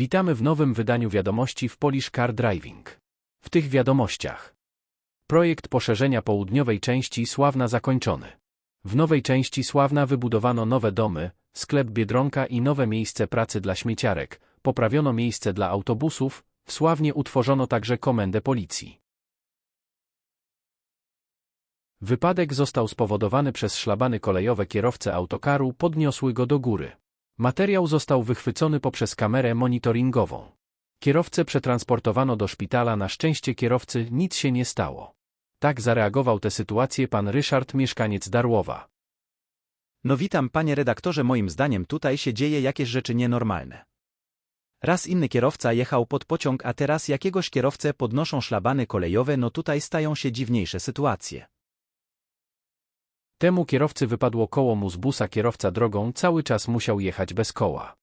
Witamy w nowym wydaniu wiadomości w Polish Car Driving. W tych wiadomościach. Projekt poszerzenia południowej części Sławna zakończony. W nowej części Sławna wybudowano nowe domy, sklep Biedronka i nowe miejsce pracy dla śmieciarek, poprawiono miejsce dla autobusów, w Sławnie utworzono także komendę policji. Wypadek został spowodowany przez szlabany kolejowe kierowcę autokaru podniosły go do góry. Materiał został wychwycony poprzez kamerę monitoringową. Kierowcę przetransportowano do szpitala, na szczęście kierowcy nic się nie stało. Tak zareagował tę sytuację pan Ryszard, mieszkaniec Darłowa. No witam panie redaktorze, moim zdaniem tutaj się dzieje jakieś rzeczy nienormalne. Raz inny kierowca jechał pod pociąg, a teraz jakiegoś kierowcę podnoszą szlabany kolejowe, no tutaj stają się dziwniejsze sytuacje. Temu kierowcy wypadło koło mu z busa, kierowca drogą cały czas musiał jechać bez koła.